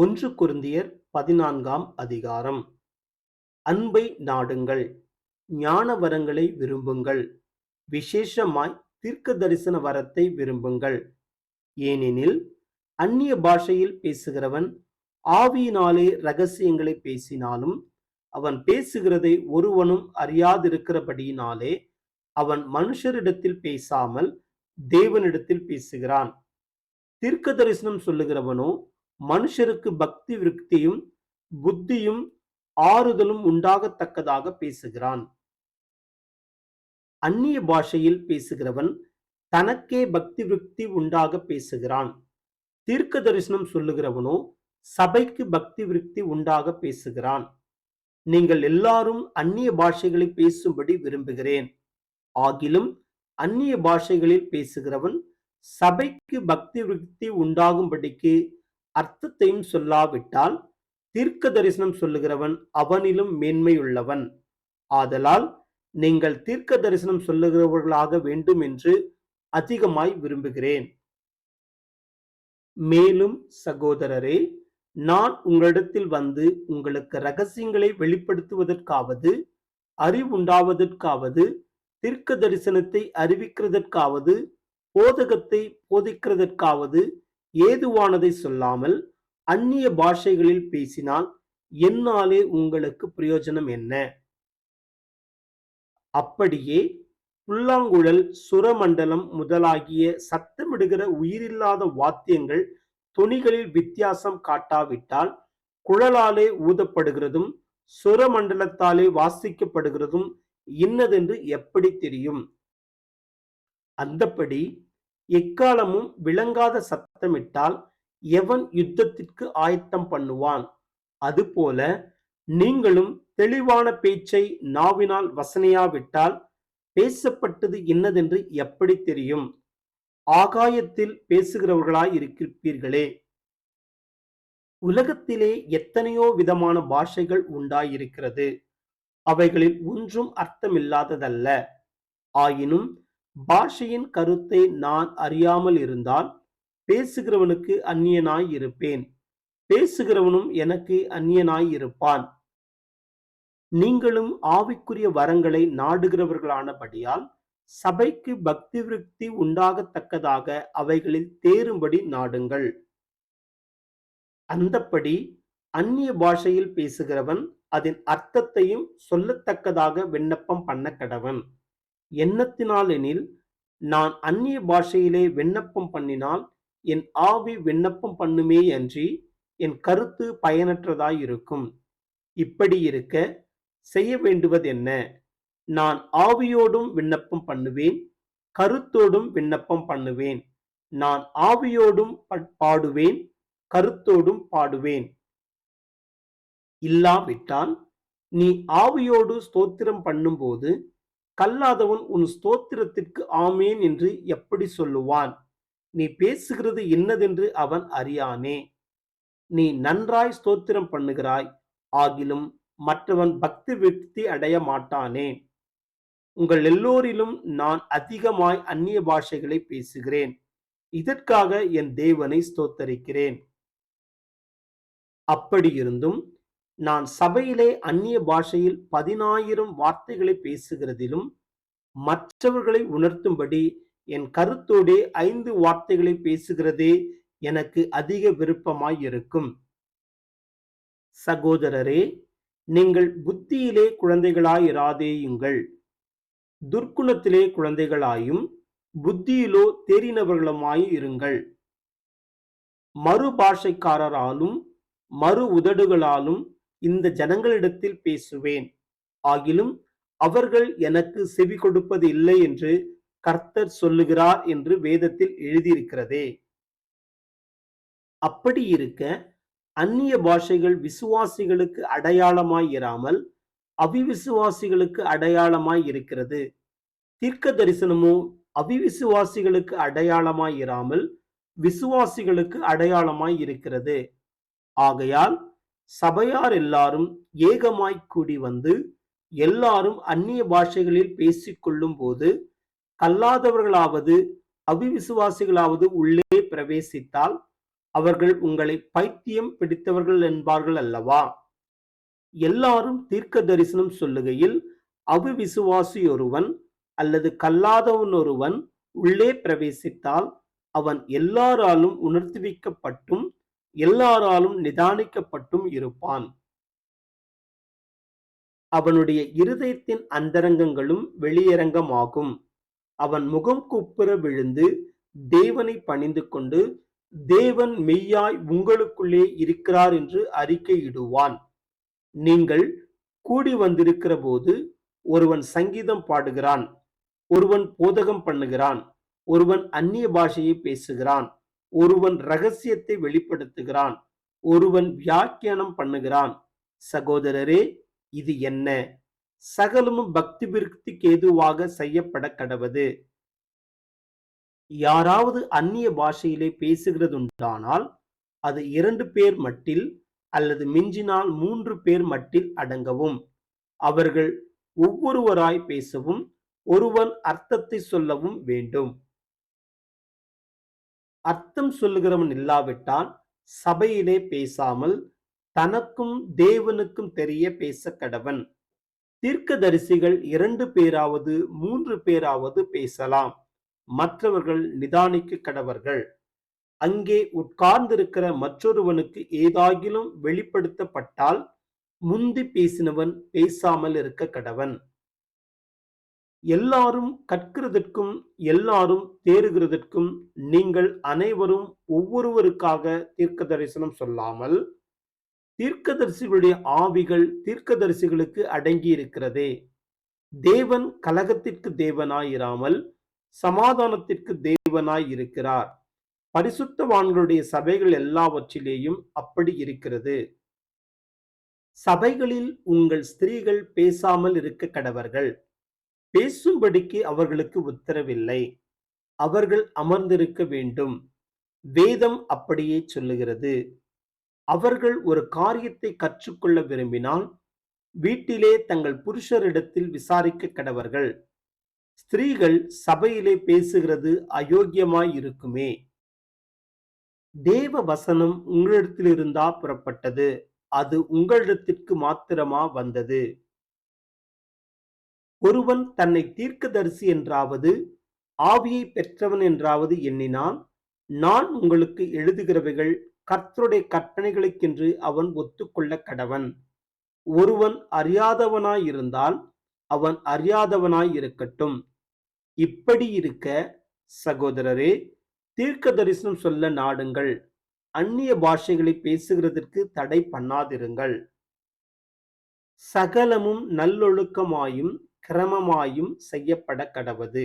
ஒன்று குருந்தியர் பதினான்காம் அதிகாரம். அன்பை நாடுங்கள் ஞான வரங்களை விரும்புங்கள் விசேஷமாய் தீர்க்க தரிசன வரத்தை விரும்புங்கள். ஏனெனில் அந்நிய பாஷையில் பேசுகிறவன் ஆவியினாலே ரகசியங்களை பேசினாலும் அவன் பேசுகிறதை ஒருவனும் அறியாதிருக்கிறபடியினாலே அவன் மனுஷரிடத்தில் பேசாமல் தேவனிடத்தில் பேசுகிறான். தீர்க்க தரிசனம் சொல்லுகிறவனோ மனுஷருக்கு பக்தி விருத்தியும் புத்தியும் ஆறுதலும் உண்டாகத்தக்கதாக பேசுகிறான். அந்நிய பாஷையில் பேசுகிறவன் தனக்கே பக்தி விருத்தி உண்டாக பேசுகிறான். தீர்க்க தரிசனம் சொல்லுகிறவனோ சபைக்கு பக்தி விருத்தி உண்டாக பேசுகிறான். நீங்கள் எல்லாரும் அந்நிய பாஷைகளை பேசும்படி விரும்புகிறேன். ஆகிலும் அந்நிய பாஷைகளில் பேசுகிறவன் சபைக்கு பக்தி விருத்தி உண்டாகும்படிக்கு அர்த்தத்தையும் சொல்லாவிட்டால் தீர்க்க தரிசனம் சொல்லுகிறவன் அவனிலும் மேன்மையுள்ளவன். ஆதலால் நீங்கள் தீர்க்க தரிசனம் சொல்லுகிறவர்களாக வேண்டும் என்று அதிகமாய் விரும்புகிறேன். மேலும் சகோதரரே நான் உங்களிடத்தில் வந்து உங்களுக்கு ரகசியங்களை வெளிப்படுத்துவதற்காவது அறிவுண்டாவதற்காவது தீர்க்க தரிசனத்தை அறிவிக்கிறதற்காவது போதகத்தை போதிக்கிறதற்காவது ஏதுவானதை சொல்லாமல் அந்நிய பாஷைகளில் பேசினால் என்னாலே உங்களுக்கு பிரயோஜனம் என்ன? அப்படியே புல்லாங்குழல் சுரமண்டலம் முதலாகிய சத்தமிடுகிற உயிரில்லாத வாத்தியங்கள் துணிகளில் வித்தியாசம் காட்டாவிட்டால் குழலாலே ஊதப்படுகிறதும் சுரமண்டலத்தாலே வாசிக்கப்படுகிறதும் இன்னதென்று எப்படி தெரியும்? அந்தப்படி எக்காலமும் விளங்காத சத்தமிட்டால் எவன் யுத்தத்திற்கு ஆயத்தம் பண்ணுவான்? அதுபோல நீங்களும் தெளிவான பேச்சை நாவினால் வசனையாவிட்டால் பேசப்பட்டது என்னதென்று எப்படி தெரியும்? ஆகாயத்தில் பேசுகிறவர்களாய் இருக்கிருப்பீர்களே உலகத்திலே எத்தனையோ விதமான பாஷைகள் உண்டாயிருக்கிறது. அவைகளில் ஒன்றும் அர்த்தமில்லாததல்ல. ஆயினும் பாஷையின் கருத்தை நான் அறியாமல் இருந்தால் பேசுகிறவனுக்கு அந்நியனாய் இருப்பேன். பேசுகிறவனும் எனக்கு அந்நியனாய் இருப்பான். நீங்களும் ஆவிக்குரிய வரங்களை நாடுகிறவர்களானபடியால் சபைக்கு பக்தி விருத்தி உண்டாகத்தக்கதாக அவைகளில் தேரும்படி நாடுங்கள். அந்தப்படி அந்நிய பாஷையில் பேசுகிறவன் அதன் அர்த்தத்தையும் சொல்லத்தக்கதாக விண்ணப்பம் பண்ண கடவன் எண்ணத்தினாலெனில் நான் அந்நிய பாஷையிலே விண்ணப்பம் பண்ணினால் என் ஆவி விண்ணப்பம் பண்ணுமே அன்றி என் கருத்து பயனற்றதாயிருக்கும். இப்படி இருக்க செய்ய வேண்டுவது என்ன நான் ஆவியோடும் விண்ணப்பம் பண்ணுவேன் கருத்தோடும் விண்ணப்பம் பண்ணுவேன். நான் ஆவியோடும் பாடுவேன் கருத்தோடும் பாடுவேன். இல்லாவிட்டால் நீ ஆவியோடு ஸ்தோத்திரம் பண்ணும்போது கல்லாதவன் உன் ஸ்தோத்திரத்திற்கு ஆமேன் என்று எப்படி சொல்லுவான்? நீ பேசுகிறது என்னதென்று அவன் அறியானே. நீ நன்றாய் ஸ்தோத்திரம் பண்ணுகிறாய் ஆகிலும் மற்றவன் பக்தி விருத்தி அடைய மாட்டானே. உங்கள் எல்லோரிலும் நான் அதிகமாய் அந்நிய பாஷைகளை பேசுகிறேன். இதற்காக என் தேவனை ஸ்தோத்தரிக்கிறேன். அப்படியிருந்தும் நான் சபையிலே அந்நிய பாஷையில் பதினாயிரம் வார்த்தைகளை பேசுகிறதிலும் மற்றவர்களை உணர்த்தும்படி என் கருத்தோடே ஐந்து வார்த்தைகளை பேசுகிறதே எனக்கு அதிக விருப்பமாய் இருக்கும் சகோதரரே நீங்கள் புத்தியிலே குழந்தைகளாயிராதேயுங்கள். துர்க்குணத்திலே குழந்தைகளாயும் புத்தியிலோ தேறினவர்களுமாய் இருங்கள். மறு பாஷைக்காரராலும் மறு உதடுகளாலும் இந்த ஜனங்களிடத்தில் பேசுவேன். ஆகிலும் அவர்கள் எனக்கு செவி கொடுப்பது இல்லை என்று கர்த்தர் சொல்லுகிறார் என்று வேதத்தில் எழுதியிருக்கிறதே. அப்படி இருக்க அந்நிய பாஷைகள் விசுவாசிகளுக்கு அடையாளமாய் இராமல் அவிவிசுவாசிகளுக்கு அடையாளமாய் இருக்கிறது. தீர்க்க தரிசனமோ அவிவிசுவாசிகளுக்கு அடையாளமாய் இராமல் விசுவாசிகளுக்கு அடையாளமாய் இருக்கிறது. ஆகையால் சபையார் எல்லாரும் ஏகமாய் கூடி வந்து எல்லாரும் அந்நிய பாஷைகளில் பேசிக்கொள்ளும் போது கல்லாதவர்களாவது அவிவிசுவாசிகளாவது உள்ளே பிரவேசித்தால் அவர்கள் உங்களை பைத்தியம் பிடித்தவர்கள் என்பார்கள் அல்லவா? எல்லாரும் தீர்க்க தரிசனம் சொல்லுகையில் அவிவிசுவாசி ஒருவன் அல்லது கல்லாதவன் ஒருவன் உள்ளே பிரவேசித்தால் அவன் எல்லாராலும் உணர்த்துவிக்கப்பட்டும் எல்லாராலும் நிதானிக்கப்பட்டும் இருப்பான். அவனுடைய இருதயத்தின் அந்தரங்கங்களும் வெளியரங்கமாகும். அவன் முகம் குப்புற விழுந்து தேவனை பணிந்து கொண்டு தேவன் மெய்யாய் உங்களுக்குள்ளே இருக்கிறார் என்று அறிக்கையிடுவான். நீங்கள் கூடி வந்திருக்கிற போது ஒருவன் சங்கீதம் பாடுகிறான் ஒருவன் போதகம் பண்ணுகிறான் ஒருவன் அந்நிய பாஷையை பேசுகிறான். ஒருவன் ரகசியத்தை வெளிப்படுத்துகிறான் ஒருவன் வியாக்கியானம் பண்ணுகிறான். சகோதரரே இது என்ன? சகலமும் பக்தி விருத்திக்கு ஏதுவாக செய்யப்பட கடவது? யாராவது அந்நிய பாஷையிலே பேசுகிறதுண்டானால் அது இரண்டு பேர் மட்டில் அல்லது மிஞ்சினால் மூன்று பேர் மட்டில் அடங்கவும். அவர்கள் ஒவ்வொருவராய் பேசவும் ஒருவன் அர்த்தத்தை சொல்லவும் வேண்டும். அர்த்தம் சொல்லுகிறவன் இல்லாவிட்டால் சபையிலே பேசாமல் தனக்கும் தேவனுக்கும் தெரிய பேச கடவன். தீர்க்கதரிசிகள் இரண்டு பேராவது மூன்று பேராவது பேசலாம். மற்றவர்கள் நிதானிக்க கடவர்கள். அங்கே உட்கார்ந்திருக்கிற மற்றொருவனுக்கு ஏதாகிலும் வெளிப்படுத்தப்பட்டால் முந்தி பேசினவன் பேசாமல் இருக்க கடவன். எல்லாரும் கற்கிறதற்கும் எல்லாரும் தேறுகிறதற்கும் நீங்கள் அனைவரும் ஒவ்வொருவருக்காக தீர்க்க தரிசனம் சொல்லாமல் தீர்க்கதரிசிகளுடைய ஆவிகள் தீர்க்கதரிசிகளுக்கு அடங்கி இருக்கிறதே தேவன் கலகத்திற்கு தேவனாயிராமல் சமாதானத்திற்கு தேவனாய் இருக்கிறார் பரிசுத்தவான்களுடைய சபைகள் எல்லாவற்றிலேயும் அப்படி இருக்கிறது. சபைகளில் உங்கள் ஸ்திரீகள் பேசாமல் இருக்க கடவர்கள். பேசும்படிக்கு அவர்களுக்கு உத்தரவில்லை. அவர்கள் அமர்ந்திருக்க வேண்டும். வேதம் அப்படியே சொல்லுகிறது. அவர்கள் ஒரு காரியத்தை கற்றுக்கொள்ள விரும்பினால் வீட்டிலே தங்கள் புருஷரிடத்தில் விசாரிக்க கடவர்கள். ஸ்திரீகள் சபையிலே பேசுகிறது அயோக்கியமாய் இருக்குமே. தேவ வசனம் உங்களிடத்திலிருந்தா புறப்பட்டது. அது உங்களிடத்திற்கு மாத்திரமா வந்தது. ஒருவன் தன்னை தீர்க்கதரிசி என்றாவது ஆவியை பெற்றவன் என்றாவது எண்ணினால் நான் உங்களுக்கு எழுதுகிறவைகள் கர்த்தருடைய கற்பனைகளுக்கென்று அவன் ஒத்துக்கொள்ள கடவன். ஒருவன் அறியாதவனாயிருந்தால் அவன் அறியாதவனாயிருக்கட்டும். இப்படி இருக்க சகோதரரே தீர்க்க தரிசனம் சொல்ல நாடுங்கள். அந்நிய பாஷைகளை பேசுகிறதற்கு தடை பண்ணாதிருங்கள். சகலமும் நல்லொழுக்கமாயும் கிரமமாயும் செய்யப்பட கடவது